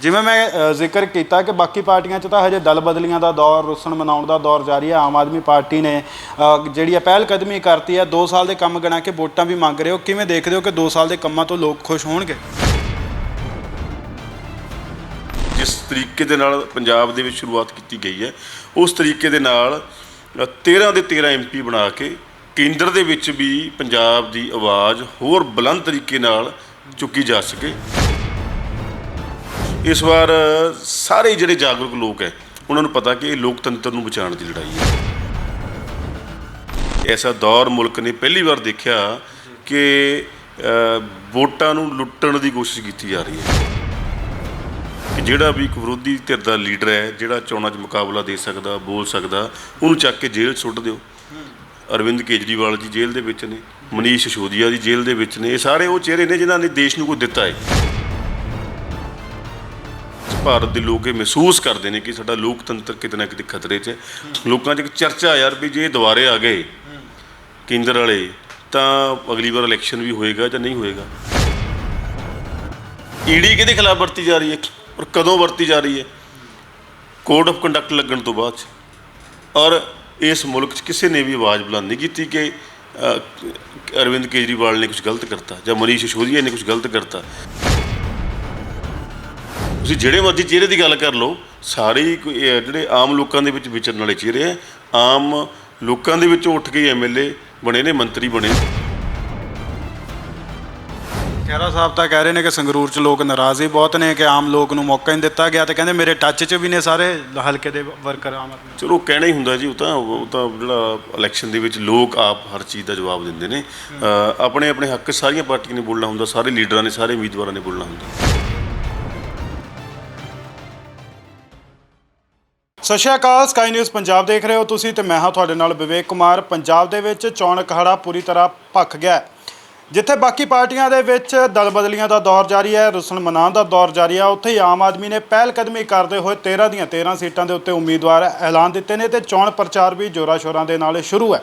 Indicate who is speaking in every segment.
Speaker 1: ਜਿਵੇਂ ਮੈਂ ਅ, ਜ਼ਿਕਰ ਕੀਤਾ ਕਿ ਬਾਕੀ ਪਾਰਟੀਆਂ 'ਚ ਤਾਂ ਹਜੇ ਦਲ ਬਦਲੀਆਂ ਦਾ ਦੌਰ ਰੁੱਸਣ ਮਨਾਉਣ ਦਾ ਦੌਰ ਜਾਰੀ ਹੈ ਆਮ ਆਦਮੀ ਪਾਰਟੀ ਨੇ ਅ, ਜਿਹੜੀ ਹੈ ਪਹਿਲ ਕਦਮੀ ਕਰਤੀ ਹੈ 2 ਸਾਲ ਦੇ ਕੰਮ ਗਿਣਾ ਕੇ ਵੋਟਾਂ ਵੀ ਮੰਗ ਰਹੇ ਹੋ। ਕਿਵੇਂ ਦੇਖਦੇ ਹੋ ਕਿ 2 ਸਾਲ ਦੇ ਕੰਮਾਂ ਤੋਂ ਲੋਕ ਖੁਸ਼ ਹੋਣਗੇ?
Speaker 2: ਜਿਸ ਤਰੀਕੇ ਦੇ ਨਾਲ ਪੰਜਾਬ ਦੇ ਵਿੱਚ ਸ਼ੁਰੂਆਤ ਕੀਤੀ ਗਈ ਹੈ ਉਸ ਤਰੀਕੇ ਦੇ ਨਾਲ ਅ, 13 ਦੇ 13 ਐਮਪੀ ਬਣਾ ਕੇ ਕੇਂਦਰ ਦੇ ਵਿੱਚ ਵੀ ਪੰਜਾਬ ਦੀ ਆਵਾਜ਼ ਹੋਰ ਬੁਲੰਦ ਤਰੀਕੇ ਨਾਲ ਚੁੱਕੀ ਜਾ ਸਕੇ। ਇਸ ਵਾਰ ਸਾਰੇ ਜਿਹੜੇ ਜਾਗਰੂਕ ਲੋਕ ਹੈ, ਉਹਨਾਂ ਨੂੰ ਪਤਾ ਕਿ ਇਹ ਲੋਕਤੰਤਰ ਨੂੰ ਬਚਾਉਣ ਦੀ ਲੜਾਈ ਹੈ। ਐਸਾ ਦੌਰ ਮੁਲਕ ਨੇ ਪਹਿਲੀ ਵਾਰ ਦੇਖਿਆ ਕਿ ਵੋਟਾਂ ਨੂੰ ਲੁੱਟਣ ਦੀ ਕੋਸ਼ਿਸ਼ ਕੀਤੀ ਜਾ ਰਹੀ ਹੈ। ਕਿ ਜਿਹੜਾ ਵੀ ਇੱਕ ਵਿਰੋਧੀ ਧਿਰ ਦਾ ਲੀਡਰ ਹੈ, ਜਿਹੜਾ ਚੋਣਾਂ 'ਚ ਮੁਕਾਬਲਾ ਦੇ ਸਕਦਾ, ਬੋਲ ਸਕਦਾ, ਉਹਨੂੰ ਚੱਕ ਕੇ ਜੇਲ੍ਹ 'ਚ ਸੁੱਟ ਦਿਓ। ਅਰਵਿੰਦ ਕੇਜਰੀਵਾਲ ਜੀ ਜੇਲ੍ਹ ਦੇ ਵਿੱਚ ਨੇ, ਮਨੀਸ਼ ਸਿਸੋਦੀਆ ਜੀ ਜੇਲ੍ਹ ਦੇ ਵਿੱਚ ਨੇ, ਇਹ ਸਾਰੇ ਉਹ ਚਿਹਰੇ ਨੇ ਜਿਨ੍ਹਾਂ ਨੇ ਦੇਸ਼ ਨੂੰ ਕੁਝ ਦਿੱਤਾ ਹੈ। ਭਾਰਤ ਦੇ ਲੋਕ ਇਹ ਮਹਿਸੂਸ ਕਰਦੇ ਨੇ ਕਿ ਸਾਡਾ ਲੋਕਤੰਤਰ ਕਿਤੇ ਨਾ ਕਿਤੇ ਖਤਰੇ 'ਚ ਹੈ। ਲੋਕਾਂ 'ਚ ਇੱਕ ਚਰਚਾ ਯਾਰ ਵੀ ਜੇ ਇਹ ਦੁਬਾਰੇ ਆ ਗਏ ਕੇਂਦਰ ਵਾਲੇ ਤਾਂ ਅਗਲੀ ਵਾਰ ਇਲੈਕਸ਼ਨ ਵੀ ਹੋਏਗਾ ਜਾਂ ਨਹੀਂ ਹੋਏਗਾ? ਈਡੀ ਕਿਹਦੇ ਖਿਲਾਫ ਵਰਤੀ ਜਾ ਰਹੀ ਹੈ ਔਰ ਕਦੋਂ ਵਰਤੀ ਜਾ ਰਹੀ ਹੈ? ਕੋਡ ਆਫ ਕੰਡਕਟ ਲੱਗਣ ਤੋਂ ਬਾਅਦ 'ਚ। ਔਰ ਇਸ ਮੁਲਕ 'ਚ ਕਿਸੇ ਨੇ ਵੀ ਆਵਾਜ਼ ਬੁਲੰਦ ਨਹੀਂ ਕੀਤੀ ਕਿ ਅ, ਅਰਵਿੰਦ ਕੇਜਰੀਵਾਲ ਨੇ ਕੁਝ ਗਲਤ ਕਰਤਾ ਜਾਂ ਮਨੀਸ਼ ਸਿਸੋਦੀਆ ਨੇ ਕੁਝ ਗਲਤ ਕਰਤਾ। ਤੁਸੀਂ ਜਿਹੜੇ ਮਰਜ਼ੀ ਚਿਹਰੇ ਦੀ ਗੱਲ ਕਰ ਲਓ ਸਾਰੇ ਹੀ ਕੋਈ, ਇਹ ਜਿਹੜੇ ਆਮ ਲੋਕਾਂ ਦੇ ਵਿੱਚ ਵਿਚਰਨ ਵਾਲੇ ਚਿਹਰੇ ਆ ਆਮ ਲੋਕਾਂ ਦੇ ਵਿੱਚੋਂ ਉੱਠ ਕੇ ਐਮਐਲਏ ਬਣੇ ਨੇ ਮੰਤਰੀ ਬਣੇ ਨੇ।
Speaker 1: ਖਹਿਰਾ ਸਾਹਿਬ ਤਾਂ ਕਹਿ ਰਹੇ ਨੇ ਕਿ ਸੰਗਰੂਰ 'ਚ ਲੋਕ ਨਾਰਾਜ਼ ਹੀ ਬਹੁਤ ਨੇ ਕਿ ਆਮ ਲੋਕ ਨੂੰ ਮੌਕਾ ਨਹੀਂ ਦਿੱਤਾ ਗਿਆ ਤੇ ਕਹਿੰਦੇ ਮੇਰੇ ਟੱਚ 'ਚ ਵੀ ਨੇ ਸਾਰੇ ਹਲਕੇ ਦੇ ਵਰਕਰ ਆਮ ਆਦਮੀ।
Speaker 2: ਚਲੋ ਕਹਿਣਾ ਹੀ ਹੁੰਦਾ ਜੀ ਉਹ ਤਾਂ ਉਹ ਤਾਂ ਜਿਹੜਾ ਇਲੈਕਸ਼ਨ ਦੇ ਵਿੱਚ ਲੋਕ ਆਪ ਹਰ ਚੀਜ਼ ਦਾ ਜਵਾਬ ਦਿੰਦੇ ਨੇ। ਆਪਣੇ ਆਪਣੇ ਹੱਕ ਸਾਰੀਆਂ ਪਾਰਟੀਆਂ ਨੇ ਬੋਲਣਾ ਹੁੰਦਾ ਸਾਰੇ ਲੀਡਰਾਂ ਨੇ ਸਾਰੇ ਉਮੀਦਵਾਰਾਂ ਨੇ ਬੋਲਣਾ ਹੁੰਦਾ।
Speaker 1: ਸਤਿ ਸ਼੍ਰੀ ਅਕਾਲ ਸਕਾਈ ਨਿਊਜ਼ ਪੰਜਾਬ ਦੇਖ ਰਹੇ ਹੋ ਤੁਸੀਂ ਤੇ ਮੈਂ ਹਾਂ ਤੁਹਾਡੇ ਨਾਲ ਵਿਵੇਕ ਕੁਮਾਰ। ਪੰਜਾਬ ਦੇ ਵਿੱਚ ਚੋਣ ਅਖਾੜਾ ਪੂਰੀ ਤਰ੍ਹਾਂ ਭਖ ਗਿਆ ਜਿੱਥੇ ਬਾਕੀ ਪਾਰਟੀਆਂ ਦੇ ਵਿੱਚ ਦਲ ਬਦਲੀਆਂ ਦਾ ਦੌਰ ਜਾਰੀ ਹੈ, ਰੁਸਣ ਮਨਾਉਣ ਦਾ ਦੌਰ ਜਾਰੀ ਹੈ, ਉੱਥੇ ਹੀ ਆਮ ਆਦਮੀ ਨੇ ਪਹਿਲ ਕਦਮੀ ਕਰਦੇ ਹੋਏ 13 ਦੀਆਂ 13 ਸੀਟਾਂ ਦੇ ਉੱਤੇ ਉਮੀਦਵਾਰ ਐਲਾਨ ਦਿੱਤੇ ਨੇ ਤੇ ਚੋਣ ਪ੍ਰਚਾਰ ਵੀ ਜੋਰਾਂ ਸ਼ੋਰਾਂ ਦੇ ਨਾਲ ਸ਼ੁਰੂ ਹੈ।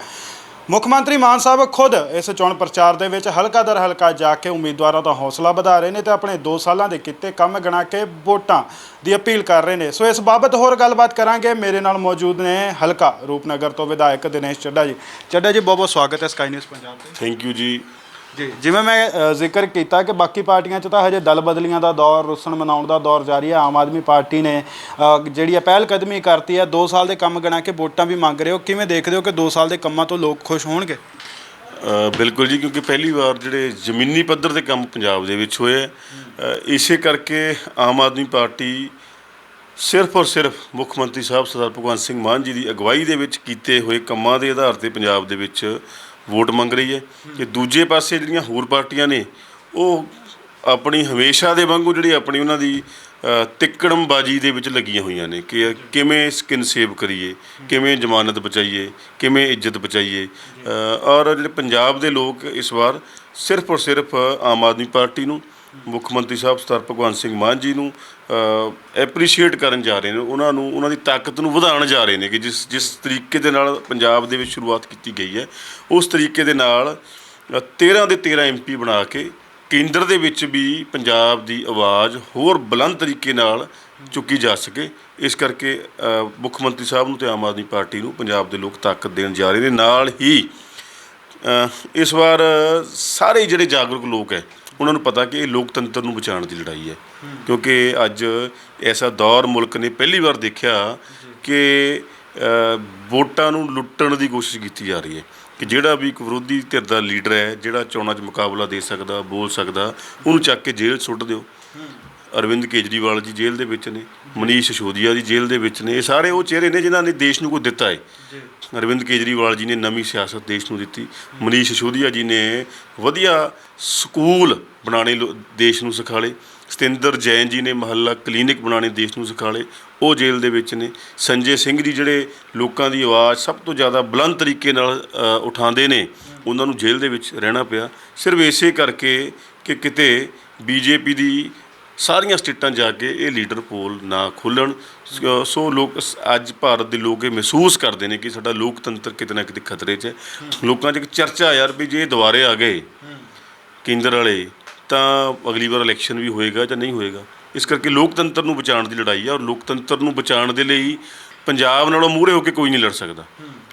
Speaker 1: ਮੁੱਖ ਮੰਤਰੀ ਮਾਨ ਸਾਹਿਬ ਖੁਦ ਇਸ ਚੋਣ ਪ੍ਰਚਾਰ ਦੇ ਵਿੱਚ ਹਲਕਾ ਦਰ ਹਲਕਾ ਜਾ ਕੇ ਉਮੀਦਵਾਰਾਂ ਦਾ ਹੌਸਲਾ ਵਧਾ ਰਹੇ ਨੇ ਤੇ ਆਪਣੇ 2 ਸਾਲਾਂ ਦੇ ਕੀਤੇ ਕੰਮ ਗਣਾ ਕੇ ਵੋਟਾਂ ਦੀ ਅਪੀਲ ਕਰ ਰਹੇ ਨੇ। ਸੋ ਇਸ ਬਾਬਤ ਹੋਰ ਗੱਲਬਾਤ ਕਰਾਂਗੇ। ਮੇਰੇ ਨਾਲ ਮੌਜੂਦ ਨੇ ਹਲਕਾ ਰੂਪਨਗਰ ਤੋਂ ਵਿਧਾਇਕ ਦਿਨੇਸ਼ ਚੱਡਾ ਜੀ। ਚੱਡਾ ਜੀ ਬਹੁਤ ਬਹੁਤ ਸਵਾਗਤ ਹੈ ਸਕਾਈ ਨਿਊਜ਼ ਪੰਜਾਬ ਤੇ।
Speaker 2: ਥੈਂਕ ਯੂ ਜੀ।
Speaker 1: ਜੀ ਜਿਵੇਂ ਮੈਂ ਅ, ਜ਼ਿਕਰ ਕੀਤਾ ਕਿ ਬਾਕੀ ਪਾਰਟੀਆਂ 'ਚ ਤਾਂ ਹਜੇ ਦਲ ਬਦਲੀਆਂ ਦਾ ਦੌਰ ਰੁੱਸਣ ਮਨਾਉਣ ਦਾ ਦੌਰ ਜਾਰੀ ਹੈ ਆਮ ਆਦਮੀ ਪਾਰਟੀ ਨੇ ਅ, ਜਿਹੜੀ ਆ ਪਹਿਲ ਕਦਮੀ ਕਰਤੀ ਹੈ 2 ਸਾਲ ਦੇ ਕੰਮ ਗਣਾ ਕੇ ਵੋਟਾਂ ਵੀ ਮੰਗ ਰਹੇ ਹੋ ਕਿਵੇਂ ਦੇਖਦੇ ਹੋ ਕਿ 2 ਸਾਲ ਦੇ ਕੰਮਾਂ ਤੋਂ ਲੋਕ ਖੁਸ਼ ਹੋਣਗੇ?
Speaker 2: ਅ, ਬਿਲਕੁਲ ਜੀ ਕਿਉਂਕਿ ਪਹਿਲੀ ਵਾਰ ਜਿਹੜੇ ਜ਼ਮੀਨੀ ਪੱਧਰ ਦੇ ਕੰਮ ਪੰਜਾਬ ਦੇ ਵਿੱਚ ਹੋਏ ਆ ਅ, ਇਸੇ ਕਰਕੇ ਆਮ ਆਦਮੀ ਪਾਰਟੀ ਸਿਰਫ ਔਰ ਸਿਰਫ ਮੁੱਖ ਮੰਤਰੀ ਸਾਹਿਬ ਸਰਦਾਰ ਭਗਵੰਤ ਸਿੰਘ ਮਾਨ ਜੀ ਦੀ ਅਗਵਾਈ ਦੇ ਵਿੱਚ ਕੀਤੇ ਹੋਏ ਕੰਮਾਂ ਦੇ ਆਧਾਰ ਤੇ ਪੰਜਾਬ ਦੇ ਵਿੱਚ ਵੋਟ ਮੰਗ ਰਹੀ ਹੈ ਤੇ ਦੂਜੇ ਪਾਸੇ ਜਿਹੜੀਆਂ ਹੋਰ ਪਾਰਟੀਆਂ ਨੇ ਉਹ ਆਪਣੀ ਹਮੇਸ਼ਾ ਦੇ ਵਾਂਗੂ ਜਿਹੜੀ ਆਪਣੀ ਉਹਨਾਂ ਦੀ ਅ, ਤਿੱਕੜਮਬਾਜੀ ਦੇ ਵਿੱਚ ਲੱਗੀਆਂ ਹੋਈਆਂ ਨੇ ਕਿ ਕਿਵੇਂ ਸਕਿਨ ਸੇਵ ਕਰੀਏ ਕਿਵੇਂ ਜ਼ਮਾਨਤ ਬਚਾਈਏ ਕਿਵੇਂ ਇੱਜ਼ਤ ਬਚਾਈਏ। ਔਰ ਜਿਹੜੇ ਪੰਜਾਬ ਦੇ ਲੋਕ ਇਸ ਵਾਰ ਸਿਰਫ ਔਰ ਸਿਰਫ ਆਮ ਆਦਮੀ ਪਾਰਟੀ ਨੂੰ ਮੁੱਖ ਮੰਤਰੀ ਸਾਹਿਬ ਸਰਦਾਰ ਭਗਵੰਤ ਸਿੰਘ ਮਾਨ ਜੀ ਨੂੰ ਐਪਰੀਸ਼ੀਏਟ ਕਰਨ ਜਾ ਰਹੇ ਨੇ। ਉਹਨਾਂ ਨੂੰ ਉਹਨਾਂ ਦੀ ਤਾਕਤ ਨੂੰ ਵਧਾਉਣ ਜਾ ਰਹੇ ਨੇ ਕਿ ਜਿਸ ਜਿਸ ਤਰੀਕੇ ਦੇ ਨਾਲ ਪੰਜਾਬ ਦੇ ਵਿੱਚ ਸ਼ੁਰੂਆਤ ਕੀਤੀ ਗਈ ਹੈ। ਉਸ ਤਰੀਕੇ ਦੇ ਨਾਲ ਅ, 13 ਦੇ 13 ਐਮਪੀ ਬਣਾ ਕੇ ਕੇਂਦਰ ਦੇ ਵਿੱਚ ਵੀ ਪੰਜਾਬ ਦੀ ਆਵਾਜ਼ ਹੋਰ ਬੁਲੰਦ ਤਰੀਕੇ ਨਾਲ ਚੁੱਕੀ ਜਾ ਸਕੇ। ਇਸ ਕਰਕੇ ਮੁੱਖ ਮੰਤਰੀ ਸਾਹਿਬ ਨੂੰ ਤੇ ਆਮ ਆਦਮੀ ਪਾਰਟੀ ਨੂੰ ਪੰਜਾਬ ਦੇ ਲੋਕ ਤਾਕਤ ਦੇਣ ਜਾ ਰਹੇ ਨੇ। ਨਾਲ ਹੀ ਇਸ ਵਾਰ ਸਾਰੇ ਜਿਹੜੇ ਜਾਗਰੂਕ ਲੋਕ ਹੈ ਉਹਨਾਂ ਨੂੰ ਪਤਾ ਕਿ ਇਹ ਲੋਕਤੰਤਰ ਨੂੰ ਬਚਾਉਣ ਦੀ ਲੜਾਈ ਹੈ। ਕਿਉਂਕਿ ਅੱਜ ਐਸਾ ਦੌਰ ਮੁਲਕ ਨੇ ਪਹਿਲੀ ਵਾਰ ਦੇਖਿਆ ਕਿ ਵੋਟਾਂ ਨੂੰ ਲੁੱਟਣ ਦੀ ਕੋਸ਼ਿਸ਼ ਕੀਤੀ ਜਾ ਰਹੀ ਹੈ। ਕਿ ਜਿਹੜਾ ਵੀ ਇੱਕ ਵਿਰੋਧੀ ਧਿਰ ਦਾ ਲੀਡਰ ਹੈ, ਜਿਹੜਾ ਚੋਣਾਂ 'ਚ ਮੁਕਾਬਲਾ ਦੇ ਸਕਦਾ, ਬੋਲ ਸਕਦਾ, ਉਹਨੂੰ ਚੱਕ ਕੇ ਜੇਲ੍ਹ 'ਚ ਸੁੱਟ ਦਿਓ। ਅਰਵਿੰਦ ਕੇਜਰੀਵਾਲ ਜੀ ਜੇਲ੍ਹ ਦੇ ਵਿੱਚ ਨੇ ਮਨੀਸ਼ ਸਿਸੋਦੀਆ ਜੀ ਜੇਲ੍ਹ ਦੇ ਵਿੱਚ ਨੇ ਇਹ ਸਾਰੇ ਉਹ ਚਿਹਰੇ ਨੇ ਜਿਨ੍ਹਾਂ ਨੇ ਦੇਸ਼ ਨੂੰ ਕੁਝ ਦਿੱਤਾ ਹੈ ਅਰਵਿੰਦ ਕੇਜਰੀਵਾਲ ਜੀ ਨੇ ਨਵੀਂ ਸਿਆਸਤ ਦੇਸ਼ ਨੂੰ ਦਿੱਤੀ। ਮਨੀਸ਼ ਸਿਸੋਦੀਆ ਜੀ ਨੇ ਵਧੀਆ ਸਕੂਲ ਬਣਾਉਣੇ ਦੇਸ਼ ਨੂੰ ਸਿਖਾਲੇ। ਸਤਿੰਦਰ ਜੈਨ ਜੀ ਨੇ ਮਹੱਲਾ ਕਲੀਨਿਕ ਬਣਾਉਣੇ ਦੇਸ਼ ਨੂੰ ਸਿਖਾਲੇ। ਉਹ ਜੇਲ੍ਹ ਦੇ ਵਿੱਚ ਨੇ। ਸੰਜੇ ਸਿੰਘ ਜੀ ਜਿਹੜੇ ਲੋਕਾਂ ਦੀ ਆਵਾਜ਼ ਸਭ ਤੋਂ ਜ਼ਿਆਦਾ ਬੁਲੰਦ ਤਰੀਕੇ ਨਾਲ ਉਠਾਉਂਦੇ ਨੇ ਉਹਨਾਂ ਨੂੰ ਜੇਲ੍ਹ ਦੇ ਵਿੱਚ ਰਹਿਣਾ ਪਿਆ। ਸਿਰਫ ਇਸੇ ਕਰਕੇ ਕਿ ਕਿਤੇ ਬੀਜੇਪੀ ਦੀ ਸਾਰੀਆਂ ਸਟੇਟਾਂ ਜਾ ਕੇ ਇਹ ਲੀਡਰ ਪੋਲ ਨਾ ਖੁੱਲਣ। ਸੋ ਲੋਕ ਸ- ਅੱਜ ਭਾਰਤ ਦੇ ਲੋਕ ਇਹ ਮਹਿਸੂਸ ਕਰਦੇ ਨੇ ਕਿ ਸਾਡਾ ਲੋਕਤੰਤਰ ਕਿਤੇ ਨਾ ਕਿਤੇ ਖਤਰੇ 'ਚ ਹੈ। ਲੋਕਾਂ 'ਚ ਇੱਕ ਚਰਚਾ ਯਾਰ ਵੀ ਜੇ ਦੁਬਾਰੇ ਆ ਗਏ ਕੇਂਦਰ ਵਾਲੇ, ਤਾਂ ਅਗਲੀ ਵਾਰ ਇਲੈਕਸ਼ਨ ਵੀ ਹੋਏਗਾ ਜਾਂ ਨਹੀਂ ਹੋਏਗਾ। ਇਸ ਕਰਕੇ ਲੋਕਤੰਤਰ ਨੂੰ ਬਚਾਉਣ ਦੀ ਲੜਾਈ ਆ ਔਰ ਲੋਕਤੰਤਰ ਨੂੰ ਬਚਾਉਣ ਦੇ ਲਈ ਪੰਜਾਬ ਨਾਲੋਂ ਮੂਹਰੇ ਹੋ ਕੇ ਕੋਈ ਨਹੀਂ ਲੜ ਸਕਦਾ।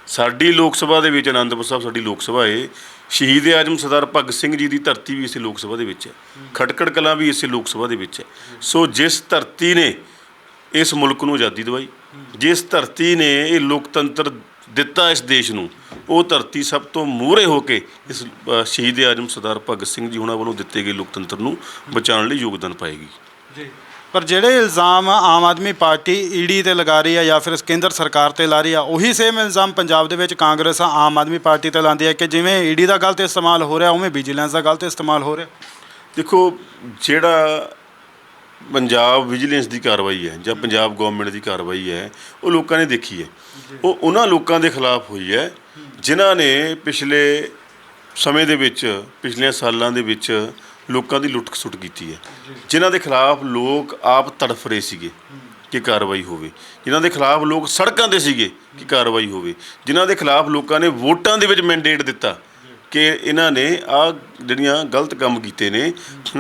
Speaker 2: ਸਾਡੀ ਲੋਕ ਸਭਾ ਦੇ ਵਿੱਚ ਆਨੰਦਪੁਰ ਸਾਹਿਬ ਸਾਡੀ ਲੋਕ ਸਭਾ ਏ। ਸ਼ਹੀਦ ਆਜਮ ਸਰਦਾਰ ਭਗਤ ਸਿੰਘ ਜੀ ਦੀ ਧਰਤੀ ਵੀ ਇਸੇ ਲੋਕ ਸਭਾ ਦੇ ਵਿੱਚ ਹੈ। ਖਟਕੜ ਕਲਾਂ ਵੀ ਇਸੇ ਲੋਕ ਸਭਾ ਦੇ ਵਿੱਚ ਹੈ। ਸੋ ਜਿਸ ਧਰਤੀ ਨੇ ਇਸ ਮੁਲਕ ਨੂੰ ਆਜ਼ਾਦੀ ਦਿਵਾਈ, ਜਿਸ ਧਰਤੀ ਨੇ ਇਹ ਲੋਕਤੰਤਰ ਦਿੱਤਾ ਇਸ ਦੇਸ਼ ਨੂੰ, ਉਹ ਧਰਤੀ ਸਭ ਤੋਂ ਮੂਹਰੇ ਹੋ ਕੇ ਇਸ ਸ਼ਹੀਦ ਆਜਮ ਸਰਦਾਰ ਭਗਤ ਸਿੰਘ ਜੀ ਹੁਣਾਂ ਵੱਲੋਂ ਦਿੱਤੇ ਗਏ ਲੋਕਤੰਤਰ ਨੂੰ ਬਚਾਉਣ ਲਈ ਯੋਗਦਾਨ ਪਾਏਗੀ।
Speaker 1: ਜੀ। ਪਰ ਜਿਹੜੇ ਇਲਜ਼ਾਮ ਆਮ ਆਦਮੀ ਪਾਰਟੀ ਈਡੀ ਤੇ ਲਗਾ ਰਹੀ ਹੈ ਜਾਂ ਫਿਰ ਕੇਂਦਰ ਸਰਕਾਰ ਤੇ ਲਾ ਰਹੀ ਆ ਉਹੀ ਸੇਮ ਇਲਜ਼ਾਮ ਪੰਜਾਬ ਦੇ ਵਿੱਚ ਕਾਂਗਰਸ ਆਮ ਆਦਮੀ ਪਾਰਟੀ ਤੇ ਲਾਉਂਦੀ ਹੈ ਕਿ ਜਿਵੇਂ ਈਡੀ ਦਾ ਗਲਤ ਇਸਤੇਮਾਲ ਹੋ ਰਿਹਾ ਉਵੇਂ ਵਿਜੀਲੈਂਸ ਦਾ ਗਲਤ ਇਸਤੇਮਾਲ ਹੋ ਰਿਹਾ।
Speaker 2: ਦੇਖੋ ਜਿਹੜਾ ਪੰਜਾਬ ਵਿਜੀਲੈਂਸ ਦੀ ਕਾਰਵਾਈ ਹੈ ਜਾਂ ਪੰਜਾਬ ਗਵਰਨਮੈਂਟ ਦੀ ਕਾਰਵਾਈ ਹੈ ਉਹ ਲੋਕਾਂ ਨੇ ਦੇਖੀ ਹੈ। ਉਹ ਉਹਨਾਂ ਲੋਕਾਂ ਦੇ ਖਿਲਾਫ ਹੋਈ ਹੈ ਜਿਨ੍ਹਾਂ ਨੇ ਪਿਛਲੇ ਸਮੇਂ ਦੇ ਵਿੱਚ ਪਿਛਲੇ ਸਾਲਾਂ ਦੇ ਵਿੱਚ ਲੋਕਾਂ ਦੀ ਲੁੱਟ ਖਸੁੱਟ ਕੀਤੀ ਹੈ। ਜਿਨ੍ਹਾਂ ਦੇ ਖਿਲਾਫ ਲੋਕ ਆਪ ਤੜਫ ਰਹੇ ਸੀਗੇ ਕਿ ਕਾਰਵਾਈ ਹੋਵੇ। ਜਿਨ੍ਹਾਂ ਦੇ ਖਿਲਾਫ ਲੋਕ ਸੜਕਾਂ ਤੇ ਸੀਗੇ ਕਿ ਕਾਰਵਾਈ ਹੋਵੇ। ਜਿਨ੍ਹਾਂ ਦੇ ਖਿਲਾਫ ਲੋਕਾਂ ਨੇ ਵੋਟਾਂ ਦੇ ਵਿੱਚ ਮੈਂਡੇਟ ਦਿੱਤਾ ਕਿ ਇਹਨਾਂ ਨੇ ਆ ਜਿਹੜੀਆਂ ਗਲਤ ਕੰਮ ਕੀਤੇ ਨੇ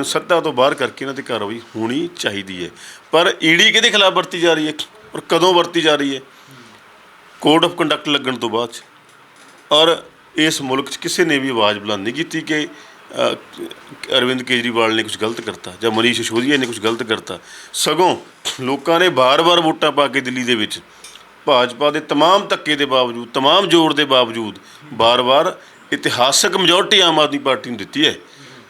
Speaker 2: ਸੱਤਾ ਤੋਂ ਬਾਹਰ ਕਰਕੇ ਇਹਨਾਂ ਤੇ ਕਾਰਵਾਈ ਹੋਣੀ ਚਾਹੀਦੀ ਹੈ। ਪਰ ਈਡੀ ਕਿਹਦੇ ਖਿਲਾਫ ਵਰਤੀ ਜਾ ਰਹੀ ਹੈ ਔਰ ਕਦੋਂ ਵਰਤੀ ਜਾ ਰਹੀ ਹੈ? ਕੋਡ ਆਫ ਕੰਡਕਟ ਲੱਗਣ ਤੋਂ ਬਾਅਦ 'ਚ। ਔਰ ਇਸ ਮੁਲਕ 'ਚ ਕਿਸੇ ਨੇ ਵੀ ਆਵਾਜ਼ ਬੁਲੰਦ ਨਹੀਂ ਕੀਤੀ ਕਿ ਅਰਵਿੰਦ ਕੇਜਰੀਵਾਲ ਨੇ ਕੁਝ ਗਲਤ ਕਰਤਾ ਜਾਂ ਮਨੀਸ਼ ਸਿਸੋਦੀਆ ਨੇ ਕੁਝ ਗਲਤ ਕਰਤਾ ਸਗੋਂ ਲੋਕਾਂ ਨੇ ਬਾਰ-ਬਾਰ ਵੋਟਾਂ ਪਾ ਕੇ ਦਿੱਲੀ ਦੇ ਵਿੱਚ ਭਾਜਪਾ ਦੇ तमाम ਧੱਕੇ ਦੇ ਬਾਵਜੂਦ तमाम ਜ਼ੋਰ ਦੇ ਬਾਵਜੂਦ ਬਾਰ-ਬਾਰ ਇਤਿਹਾਸਕ ਮੈਜੋਰਟੀ ਆਮ ਆਦਮੀ ਪਾਰਟੀ ਨੂੰ ਦਿੱਤੀ ਹੈ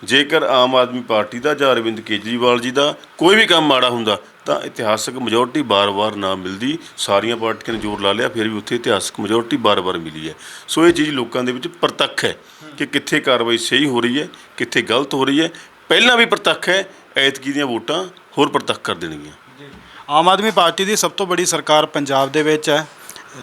Speaker 2: ਜੇਕਰ ਆਮ ਆਦਮੀ ਪਾਰਟੀ ਦਾ ਜਾਂ ਅਰਵਿੰਦ ਕੇਜਰੀਵਾਲ ਜੀ ਦਾ ਕੋਈ ਵੀ ਕੰਮ ਮਾੜਾ ਹੁੰਦਾ ਤਾਂ ਇਤਿਹਾਸਕ ਮੈਜੋਰਟੀ ਬਾਰ-ਬਾਰ ਨਾ ਮਿਲਦੀ। ਸਾਰੀਆਂ ਪਾਰਟੀਆਂ ਨੇ ਜ਼ੋਰ ਲਾ ਲਿਆ, ਫਿਰ ਵੀ ਉੱਥੇ ਇਤਿਹਾਸਕ ਮੈਜੋਰਟੀ ਬਾਰ-ਬਾਰ ਮਿਲੀ ਹੈ। ਸੋ ਇਹ ਚੀਜ਼ ਲੋਕਾਂ ਦੇ ਵਿੱਚ ਪ੍ਰਤੱਖ ਹੈ ਕਿ ਕਿੱਥੇ ਕਾਰਵਾਈ ਸਹੀ ਹੋ ਰਹੀ ਹੈ, ਕਿੱਥੇ ਗਲਤ ਹੋ ਰਹੀ ਹੈ। ਪਹਿਲਾਂ ਵੀ ਪ੍ਰਤੱਖ ਹੈ, ਐਤਕੀ ਦੀਆਂ ਵੋਟਾਂ ਹੋਰ ਪ੍ਰਤੱਖ ਕਰ ਦੇਣਗੀਆਂ।
Speaker 1: ਆਮ ਆਦਮੀ ਪਾਰਟੀ ਦੀ ਸਭ ਤੋਂ ਬੜੀ ਸਰਕਾਰ ਪੰਜਾਬ ਦੇ ਵਿੱਚ ਹੈ।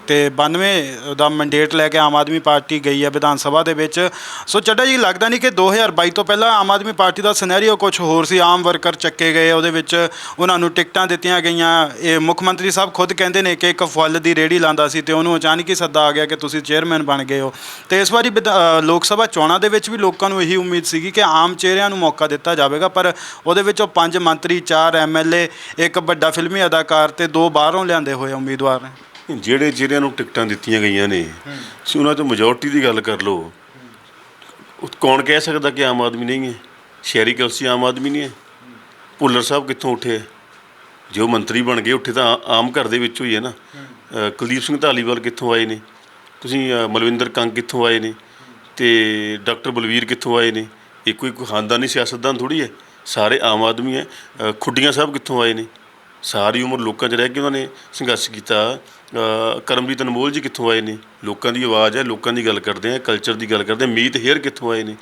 Speaker 1: ਤੇ 92 ਦਾ ਮੈਂਡੇਟ ਲੈ ਕੇ ਆਮ ਆਦਮੀ ਪਾਰਟੀ ਗਈ ਹੈ ਵਿਧਾਨ ਸਭਾ ਦੇ ਵਿੱਚ। ਸੋ ਚੱਡਾ ਜੀ, ਲੱਗਦਾ ਨਹੀਂ ਕਿ 2022 ਤੋਂ ਪਹਿਲਾਂ ਆਮ ਆਦਮੀ ਪਾਰਟੀ ਦਾ ਸਿਨੈਰੀਓ ਕੁਝ ਹੋਰ ਸੀ? ਆਮ ਵਰਕਰ ਚੱਕੇ ਗਏ, ਉਹਦੇ ਵਿੱਚ ਉਹਨਾਂ ਨੂੰ ਟਿਕਟਾਂ ਦਿੱਤੀਆਂ ਗਈਆਂ। ਇਹ ਮੁੱਖ ਮੰਤਰੀ ਸਾਹਿਬ ਖੁਦ ਕਹਿੰਦੇ ਨੇ ਕਿ ਇੱਕ ਫੁੱਲ ਦੀ ਰੇੜੀ ਲਾਂਦਾ ਸੀ ਤੇ ਉਹਨੂੰ ਅਚਾਨਕ ਹੀ ਸੱਦਾ ਆ ਗਿਆ ਕਿ ਤੁਸੀਂ ਚੇਅਰਮੈਨ ਬਣ ਗਏ ਹੋ। ਤੇ ਇਸ ਵਾਰੀ ਵਿਧਾ- ਲੋਕ ਸਭਾ ਚੋਣਾਂ ਦੇ ਵਿੱਚ ਵੀ ਲੋਕਾਂ ਨੂੰ ਇਹੀ ਉਮੀਦ ਸੀਗੀ ਕਿ ਆਮ ਚਿਹਰਿਆਂ ਨੂੰ ਮੌਕਾ ਦਿੱਤਾ ਜਾਵੇਗਾ, ਪਰ ਉਹਦੇ ਵਿੱਚੋਂ ਪੰਜ ਮੰਤਰੀ, ਚਾਰ ਐਮਐਲਏ ਇੱਕ ਵੱਡਾ ਫਿਲਮੀ ਅਦਾਕਾਰ ਤੇ ਦੋ ਬਾਹਰੋਂ ਲਿਆਂਦੇ ਹੋਏ ਉਮੀਦਵਾਰ ਨੇ।
Speaker 2: ਜਿਹੜੇ ਜਿਹੜਿਆਂ ਨੂੰ ਟਿਕਟਾਂ ਦਿੱਤੀਆਂ ਗਈਆਂ ਨੇ, ਤੁਸੀਂ ਉਹਨਾਂ ਚੋਂ ਮੈਜੋਰਟੀ ਦੀ ਗੱਲ ਕਰ ਲਓ। ਕੌਣ ਕਹਿ ਸਕਦਾ ਕਿ ਆਮ ਆਦਮੀ ਨਹੀਂ ਹੈ? ਸ਼ਹਿਰੀ ਕਲਸੀ ਆਮ ਆਦਮੀ ਨਹੀਂ ਹੈ? ਭੁੱਲਰ ਸਾਹਿਬ ਕਿੱਥੋਂ ਉੱਠੇ ਜੋ ਮੰਤਰੀ ਬਣ ਗਏ, ਉੱਠੇ ਤਾਂ ਆ- ਆਮ ਘਰ ਦੇ ਵਿੱਚੋਂ ਹੀ ਹੈ ਨਾ। ਕੁਲਦੀਪ ਸਿੰਘ ਧਾਲੀਵਾਲ ਕਿੱਥੋਂ ਆਏ ਨੇ? ਤੁਸੀਂ ਮਲਵਿੰਦਰ ਕੰਗ ਕਿੱਥੋਂ ਆਏ ਨੇ? ਤੇ ਡਾਕਟਰ ਬਲਵੀਰ ਕਿੱਥੋਂ ਆਏ ਨੇ? ਇਹ ਕੋਈ ਖਾਨਦਾਨੀ ਸਿਆਸਤਦਾਨ ਥੋੜੀ ਹੈ? ਸਾਰੇ ਆਮ ਆਦਮੀ ਹੈ। ਖੁੱਡੀਆਂ ਸਾਹਿਬ ਕਿੱਥੋਂ ਆਏ ਨੇ? ਸਾਰੀ ਉਮਰ ਲੋਕਾਂ 'ਚ ਰਹਿ ਕੇ ਉਹਨਾਂ ਨੇ ਸੰਘਰਸ਼ ਕੀਤਾ। ਕਰਮਜੀਤ ਅਨਮੋਲ ਜੀ ਕਿੱਥੋਂ ਆਏ ਨੇ? ਲੋਕਾਂ ਦੀ ਆਵਾਜ਼ ਹੈ ਲੋਕਾਂ ਦੀ ਗੱਲ ਕਰਦੇ ਆ ਕਲਚਰ ਦੀ ਗੱਲ ਕਰਦੇ ਆ ਮੀਤ ਹੇਅਰ ਕਿੱਥੋਂ ਆਏ ਨੇ?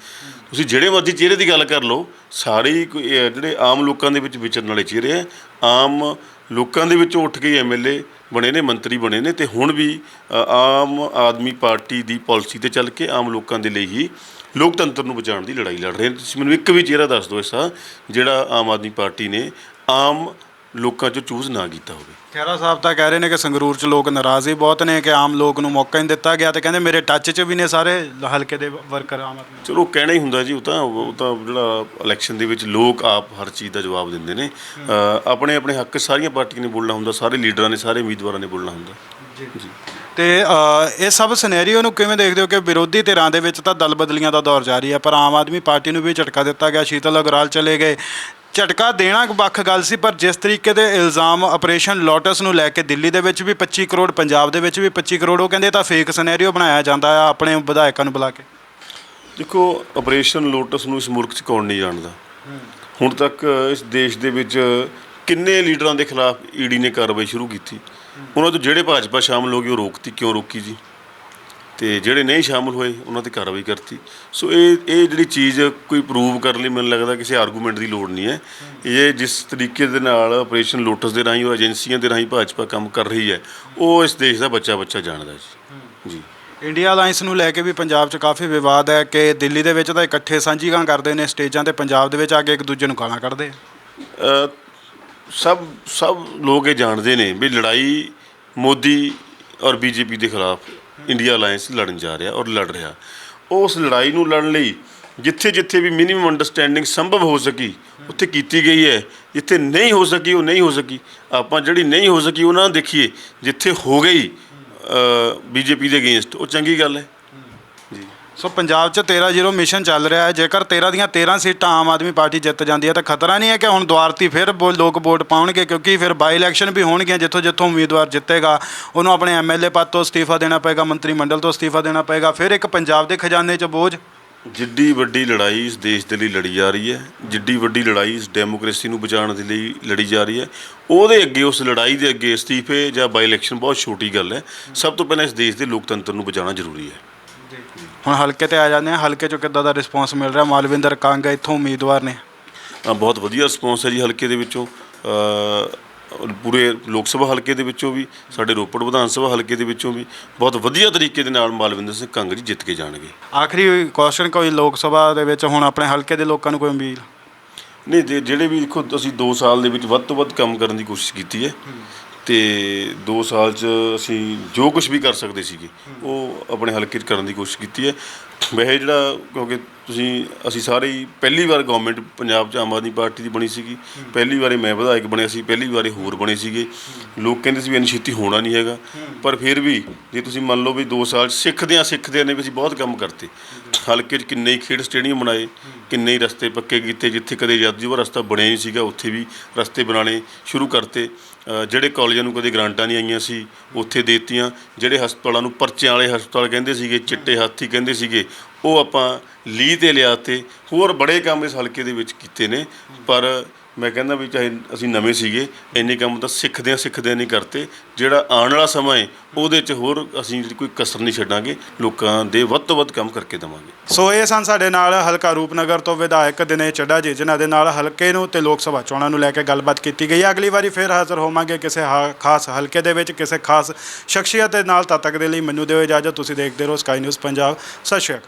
Speaker 2: ਤੁਸੀਂ ਜਿਹੜੇ ਮਰਜ਼ੀ ਚਿਹਰੇ ਦੀ ਗੱਲ ਕਰ ਲਓ ਸਾਰੇ ਹੀ ਕੋਈ, ਜਿਹੜੇ ਆਮ ਲੋਕਾਂ ਦੇ ਵਿੱਚ ਵਿਚਰਨ ਵਾਲੇ ਚਿਹਰੇ ਆ ਆਮ ਲੋਕਾਂ ਦੇ ਵਿੱਚੋਂ ਉੱਠ ਕੇ ਐਮਐਲਏ ਬਣੇ ਨੇ ਮੰਤਰੀ ਬਣੇ ਨੇ ਤੇ ਹੁਣ ਵੀ ਆਮ ਆਦਮੀ ਪਾਰਟੀ ਦੀ ਪਾਲਿਸੀ ਤੇ ਚੱਲ ਕੇ ਆਮ ਲੋਕਾਂ ਦੇ ਲਈ ਹੀ ਲੋਕਤੰਤਰ ਨੂੰ ਬਚਾਉਣ ਦੀ ਲੜਾਈ ਲੜ ਰਹੇ ਨੇ। ਤੁਸੀਂ ਮੈਨੂੰ ਇੱਕ ਵੀ ਚਿਹਰਾ ਦੱਸ ਦਿਓ ਐਸਾ ਜਿਹੜਾ ਆਮ ਆਦਮੀ ਪਾਰਟੀ ਨੇ ਆਮ ਲੋਕਾਂ 'ਚੋਂ ਚੂਜ਼ ਨਾ ਕੀਤਾ ਹੋਵੇ।
Speaker 1: ਖਹਿਰਾ ਸਾਹਿਬ ਤਾਂ ਕਹਿ ਰਹੇ ਨੇ ਕਿ ਸੰਗਰੂਰ 'ਚ ਲੋਕ ਨਾਰਾਜ਼ ਹੀ ਬਹੁਤ ਨੇ ਕਿ ਆਮ ਲੋਕ ਨੂੰ ਮੌਕਾ ਨਹੀਂ ਦਿੱਤਾ ਗਿਆ ਤੇ ਕਹਿੰਦੇ ਮੇਰੇ ਟੱਚ 'ਚ ਵੀ ਨੇ ਸਾਰੇ ਹਲਕੇ ਦੇ ਵਰਕਰ ਆਮ ਆਦਮੀ।
Speaker 2: ਚਲੋ ਕਹਿਣਾ ਹੀ ਹੁੰਦਾ ਜੀ ਉਹ ਤਾਂ ਉਹ ਤਾਂ ਜਿਹੜਾ ਇਲੈਕਸ਼ਨ ਦੇ ਵਿੱਚ ਲੋਕ ਆਪ ਹਰ ਚੀਜ਼ ਦਾ ਜਵਾਬ ਦਿੰਦੇ ਨੇ। ਆਪਣੇ ਆਪਣੇ ਹੱਕ ਸਾਰੀਆਂ ਪਾਰਟੀਆਂ ਨੇ ਬੋਲਣਾ ਹੁੰਦਾ ਸਾਰੇ ਲੀਡਰਾਂ ਨੇ ਸਾਰੇ ਉਮੀਦਵਾਰਾਂ ਨੇ ਬੋਲਣਾ ਹੁੰਦਾ। ਜੀ।
Speaker 1: ਤੇ ਇਹ ਸਭ ਸਿਨੈਰੀਓ ਨੂੰ ਕਿਵੇਂ ਦੇਖਦੇ ਹੋ ਕਿ ਵਿਰੋਧੀ ਧਿਰਾਂ ਦੇ ਵਿੱਚ ਤਾਂ ਦਲ ਬਦਲੀਆਂ ਦਾ ਦੌਰ ਜਾਰੀ ਹੈ ਪਰ ਆਮ ਆਦਮੀ ਪਾਰਟੀ ਨੂੰ ਵੀ ਝਟਕਾ ਦਿੱਤਾ ਗਿਆ ਸ਼ੀਤਲ ਅਗਰਾਲ ਚਲੇ ਗਏ। ਝਟਕਾ ਦੇਣਾ ਵੱਖ ਗੱਲ ਸੀ, ਪਰ ਜਿਸ ਤਰੀਕੇ ਦੇ ਇਲਜ਼ਾਮ ਆਪਰੇਸ਼ਨ ਲੋਟਸ ਨੂੰ ਲੈ ਕੇ ਦਿੱਲੀ ਦੇ ਵਿੱਚ ਵੀ 25 ਕਰੋੜ, ਪੰਜਾਬ ਦੇ ਵਿੱਚ ਵੀ 25 ਕਰੋੜ, ਉਹ ਕਹਿੰਦੇ ਤਾਂ ਫੇਕ ਸਿਨੈਰੀਓ ਬਣਾਇਆ ਜਾਂਦਾ ਆ ਆਪਣੇ ਵਿਧਾਇਕਾਂ ਨੂੰ ਬੁਲਾ ਕੇ।
Speaker 2: ਦੇਖੋ, ਆਪਰੇਸ਼ਨ ਲੋਟਸ ਨੂੰ ਇਸ ਮੁਲਕ 'ਚ ਕੌਣ ਨਹੀਂ ਜਾਣਦਾ। ਹੁਣ ਤੱਕ ਇਸ ਦੇਸ਼ ਦੇ ਵਿੱਚ ਕਿੰਨੇ ਲੀਡਰਾਂ ਦੇ ਖਿਲਾਫ ਈਡੀ ਨੇ ਕਾਰਵਾਈ ਸ਼ੁਰੂ ਕੀਤੀ? ਉਹਨਾਂ ਤੋਂ ਜਿਹੜੇ ਭਾਜਪਾ ਸ਼ਾਮਲ ਹੋ ਗਈ ਉਹ ਰੋਕਤੀ, ਕਿਉਂ ਰੋਕੀ ਜੀ? ਤੇ ਜਿਹੜੇ ਨਹੀਂ ਸ਼ਾਮਲ ਹੋਏ ਉਹਨਾਂ ਤੇ ਕਾਰਵਾਈ ਕਰਤੀ। ਸੋ ਇਹ ਇਹ ਜਿਹੜੀ ਚੀਜ਼ ਕੋਈ ਪ੍ਰੂਵ ਕਰਨ ਲਈ ਮੈਨੂੰ ਲੱਗਦਾ ਕਿਸੇ ਆਰਗੂਮੈਂਟ ਦੀ ਲੋੜ ਨਹੀਂ ਹੈ। ਇਹ ਜਿਸ ਤਰੀਕੇ ਦੇ ਨਾਲ ਆਪਰੇਸ਼ਨ ਲੋਟਸ ਦੇ ਰਾਹੀਂ ਉਹ ਏਜੰਸੀਆਂ ਦੇ ਰਾਹੀਂ ਭਾਜਪਾ ਕੰਮ ਕਰ ਰਹੀ ਹੈ ਉਹ ਇਸ ਦੇਸ਼ ਦਾ ਬੱਚਾ ਬੱਚਾ ਜਾਣਦਾ ਜੀ। ਜੀ।
Speaker 1: ਇੰਡੀਆ ਅਲਾਈਅੰਸ ਨੂੰ ਲੈ ਕੇ ਵੀ ਪੰਜਾਬ 'ਚ ਕਾਫੀ ਵਿਵਾਦ ਹੈ ਕਿ ਦਿੱਲੀ ਦੇ ਵਿੱਚ ਤਾਂ ਇਕੱਠੇ ਸਾਂਝੀਆਂ ਕਰਦੇ ਨੇ ਸਟੇਜਾਂ ਤੇ ਪੰਜਾਬ ਦੇ ਵਿੱਚ ਆ ਕੇ ਇੱਕ ਦੂਜੇ ਨੂੰ ਗਾਲਾਂ ਕੱਢਦੇ ਆ।
Speaker 2: ਸਭ ਸਭ ਲੋਕ ਇਹ ਜਾਣਦੇ ਨੇ ਵੀ ਲੜਾਈ ਮੋਦੀ ਔਰ ਬੀਜੇਪੀ ਦੇ ਖਿਲਾਫ ਇੰਡੀਆ ਅਲਾਈਅੰਸ ਲੜਨ ਜਾ ਰਿਹਾ ਔਰ ਲੜ ਰਿਹਾ। ਉਸ ਲੜਾਈ ਨੂੰ ਲੜਨ ਲਈ ਜਿੱਥੇ ਜਿੱਥੇ ਵੀ ਮਿਨੀਮਮ ਅੰਡਰਸਟੈਂਡਿੰਗ ਸੰਭਵ ਹੋ ਸਕੀ, ਉੱਥੇ ਕੀਤੀ ਗਈ ਹੈ। ਜਿੱਥੇ ਨਹੀਂ ਹੋ ਸਕੀ, ਉਹ ਨਹੀਂ ਹੋ ਸਕੀ। ਆਪਾਂ ਜਿਹੜੀ ਨਹੀਂ ਹੋ ਸਕੀ, ਉਹਨਾਂ ਨੂੰ ਦੇਖੀਏ। ਜਿੱਥੇ ਹੋ ਗਈ ਬੀਜੇਪੀ ਦੇ ਅਗੇਂਸਟ ਉਹ ਚੰਗੀ ਗੱਲ ਹੈ।
Speaker 1: ਸੋ ਪੰਜਾਬ 'ਚ 13-0 ਮਿਸ਼ਨ ਚੱਲ ਰਿਹਾ ਹੈ। ਜੇਕਰ 13 ਦੀਆਂ 13 ਸੀਟਾਂ ਆਮ ਆਦਮੀ ਪਾਰਟੀ ਜਿੱਤ ਜਾਂਦੀ ਹੈ ਤਾਂ ਖਤਰਾ ਨਹੀਂ ਹੈ ਕਿ ਹੁਣ ਦੁਆਰਤੀ ਫਿਰ ਲੋਕ ਵੋਟ ਪਾਉਣਗੇ ਕਿਉਂਕਿ ਫਿਰ ਬਾਈ ਇਲੈਕਸ਼ਨ ਵੀ ਹੋਣਗੀਆਂ ਜਿੱਥੋਂ ਜਿੱਥੋਂ ਉਮੀਦਵਾਰ ਜਿੱਤੇਗਾ। ਉਹਨੂੰ ਆਪਣੇ ਐਮਐਲਏ ਪਦ ਤੋਂ ਅਸਤੀਫਾ ਦੇਣਾ ਪਏਗਾ ਮੰਤਰੀ ਮੰਡਲ ਤੋਂ ਅਸਤੀਫਾ ਦੇਣਾ ਪਏਗਾ। ਫਿਰ ਇੱਕ ਪੰਜਾਬ ਦੇ ਖਜ਼ਾਨੇ 'ਚ ਬੋਝ।
Speaker 2: ਜਿੱਡੀ ਵੱਡੀ ਲੜਾਈ ਇਸ ਦੇਸ਼ ਦੇ ਲਈ ਲੜੀ ਜਾ ਰਹੀ ਹੈ। ਜਿੱਡੀ ਵੱਡੀ ਲੜਾਈ ਇਸ ਡੈਮੋਕ੍ਰੇਸੀ ਨੂੰ ਬਚਾਉਣ ਦੇ ਲਈ ਲੜੀ ਜਾ ਰਹੀ ਹੈ। ਉਹਦੇ ਅੱਗੇ ਉਸ ਲੜਾਈ ਦੇ ਅੱਗੇ ਅਸਤੀਫੇ ਜਾਂ ਬਾਈ ਇਲੈਕਸ਼ਨ ਬਹੁਤ ਛੋਟੀ ਗੱਲ ਹੈ। ਸਭ ਤੋਂ ਪਹਿਲਾਂ ਇਸ ਦੇਸ਼ ਦੇ ਲੋਕਤੰਤਰ ਨੂੰ ਬਚਾਉਣਾ ਜ਼ਰੂਰੀ ਹੈ।
Speaker 1: ਹੁਣ ਹਲਕੇ ਤੇ ਆ ਜਾਂਦੇ ਆ ਹਲਕੇ 'ਚੋਂ ਕਿੱਦਾਂ ਦਾ ਰਿਸਪੌਂਸ ਮਿਲ ਰਿਹਾ? ਮਾਲਵਿੰਦਰ ਕੰਗ ਇੱਥੋਂ ਉਮੀਦਵਾਰ ਨੇ।
Speaker 2: ਬਹੁਤ ਵਧੀਆ ਰਿਸਪੌਂਸ ਹੈ ਜੀ ਹਲਕੇ ਦੇ ਵਿੱਚੋਂ। ਪੂਰੇ ਲੋਕ ਸਭਾ ਹਲਕੇ ਦੇ ਵਿੱਚੋਂ ਵੀ ਸਾਡੇ ਰੋਪੜ ਵਿਧਾਨ ਸਭਾ ਹਲਕੇ ਦੇ ਵਿੱਚੋਂ ਵੀ ਬਹੁਤ ਵਧੀਆ ਤਰੀਕੇ ਦੇ ਨਾਲ ਮਾਲਵਿੰਦਰ ਸਿੰਘ ਕੰਗ ਜੀ ਜਿੱਤ ਕੇ ਜਾਣਗੇ।
Speaker 1: ਆਖਰੀ ਕੁਐਸਚਨ ਕੋਈ ਲੋਕ ਸਭਾ ਦੇ ਵਿੱਚ ਹੁਣ ਆਪਣੇ ਹਲਕੇ ਦੇ ਲੋਕਾਂ ਨੂੰ ਕੋਈ ਉਮੀਦ
Speaker 2: ਨਹੀਂ ਜਿਹੜੇ ਵੀ ਦੇਖੋ ਅਸੀਂ 2 ਸਾਲ ਦੇ ਵਿੱਚ ਵੱਧ ਤੋਂ ਵੱਧ ਕੰਮ ਕਰਨ ਦੀ ਕੋਸ਼ਿਸ਼ ਕੀਤੀ ਹੈ। ਤੇ 2 ਸਾਲ 'ਚ ਅਸੀਂ ਜੋ ਕੁਝ ਵੀ ਕਰ ਸਕਦੇ ਸੀਗੇ, ਉਹ ਆਪਣੇ ਹਲਕੇ 'ਚ ਕਰਨ ਦੀ ਕੋਸ਼ਿਸ਼ ਕੀਤੀ ਹੈ। ਵੈਸੇ ਜਿਹੜਾ, ਕਿਉਂਕਿ ਤੁਸੀਂ, ਅਸੀਂ ਸਾਰੇ ਹੀ ਪਹਿਲੀ ਵਾਰ ਗਵਰਨਮੈਂਟ ਪੰਜਾਬ 'ਚ ਆਮ ਆਦਮੀ ਪਾਰਟੀ ਦੀ ਬਣੀ ਸੀਗੀ। ਪਹਿਲੀ ਵਾਰੀ ਮੈਂ ਵਿਧਾਇਕ ਬਣਿਆ ਸੀ, ਪਹਿਲੀ ਵਾਰੀ ਹੋਰ ਬਣੇ ਸੀਗੇ। ਲੋਕ ਕਹਿੰਦੇ ਸੀ ਵੀ ਇੰਨੀ ਛੇਤੀ ਹੋਣਾ ਨਹੀਂ ਹੈਗਾ। ਪਰ ਫਿਰ ਵੀ ਜੇ ਤੁਸੀਂ ਮੰਨ ਲਓ ਵੀ 2 ਸਾਲ 'ਚ ਸਿੱਖਦਿਆਂ ਸਿੱਖਦੇ ਨੇ ਵੀ ਅਸੀਂ ਬਹੁਤ ਕੰਮ ਕਰਤੇ। ਹਲਕੇ 'ਚ ਕਿੰਨੇ ਹੀ ਖੇਡ ਸਟੇਡੀਅਮ ਬਣਾਏ, ਕਿੰਨੇ ਹੀ ਰਸਤੇ ਪੱਕੇ ਕੀਤੇ, ਜਿੱਥੇ ਕਦੇ ਜਦ ਉਹ ਰਸਤਾ ਬਣਿਆ ਨਹੀਂ ਸੀਗਾ, ਉੱਥੇ ਵੀ ਰਸਤੇ ਬਣਾਉਣੇ ਸ਼ੁਰੂ ਕਰਤੇ। ਜਿਹੜੇ ਕਾਲਜਾਂ ਨੂੰ ਕਦੇ ਗ੍ਰਾਂਟਾਂ ਨਹੀਂ ਆਈਆਂ ਸੀ, ਉੱਥੇ ਦੇਤੀਆਂ। ਜਿਹੜੇ ਹਸਪਤਾਲਾਂ ਨੂੰ ਪਰਚਿਆਂ ਵਾਲੇ ਹਸਪਤਾਲ ਕਹਿੰਦੇ ਸੀਗੇ, ਚਿੱਟੇ ਹਾਥੀ ਕਹਿੰਦੇ ਸੀਗੇ, ਉਹ ਆਪਾਂ ਲੀ ਤੇ ਲਿਆ ਤੇ ਹੋਰ ਬੜੇ ਕੰਮ ਇਸ ਹਲਕੇ ਦੇ ਵਿੱਚ ਕੀਤੇ ਨੇ। ਪਰ ਮੈਂ ਕਹਿੰਦਾ ਵੀ ਚਾਹੇ ਅਸੀਂ ਨਵੇਂ ਸੀਗੇ, ਇੰਨੇ ਕੰਮ ਤਾਂ ਸਿੱਖਦਿਆਂ ਸਿੱਖਦੇ ਨਹੀਂ ਕਰਤੇ। ਜਿਹੜਾ ਆਉਣ ਵਾਲਾ ਸਮਾਂ ਹੈ ਉਹਦੇ 'ਚ ਹੋਰ ਅਸੀਂ ਜਿਹੜੀ ਕੋਈ ਕਸਰ ਨਹੀਂ ਛੱਡਾਂਗੇ, ਲੋਕਾਂ ਦੇ ਵੱਧ ਤੋਂ ਵੱਧ ਕੰਮ ਕਰਕੇ ਦੇਵਾਂਗੇ।
Speaker 1: ਸੋ ਇਹ ਸਨ ਸਾਡੇ ਨਾਲ ਹਲਕਾ ਰੂਪਨਗਰ ਤੋਂ ਵਿਧਾਇਕ ਦਿਨੇ ਚੱਡਾ ਜੀ, ਜਿਨ੍ਹਾਂ ਦੇ ਨਾਲ ਹਲਕੇ ਨੂੰ ਤੇ ਲੋਕ ਸਭਾ ਚੋਣਾਂ ਨੂੰ ਲੈ ਕੇ ਗੱਲਬਾਤ ਕੀਤੀ ਗਈ। ਹੈ ਅਗਲੀ ਵਾਰੀ ਫਿਰ ਹਾਜ਼ਰ ਹੋਵਾਂਗੇ ਕਿਸੇ ਹਾ- ਖਾਸ ਹਲਕੇ ਦੇ ਵਿੱਚ, ਕਿਸੇ ਖਾਸ ਸ਼ਖਸੀਅਤ ਦੇ ਨਾਲ। ਤਦ ਤੱਕ ਦੇ ਲਈ ਮੈਨੂੰ ਦਿਓ ਇਜਾਜ਼ਤ। ਤੁਸੀਂ ਦੇਖਦੇ ਰਹੋ ਸਕਾਈ ਨਿਊਜ਼ ਪੰਜਾਬ। ਸਤਿ ਸ਼੍ਰੀ ਅਕਾਲ।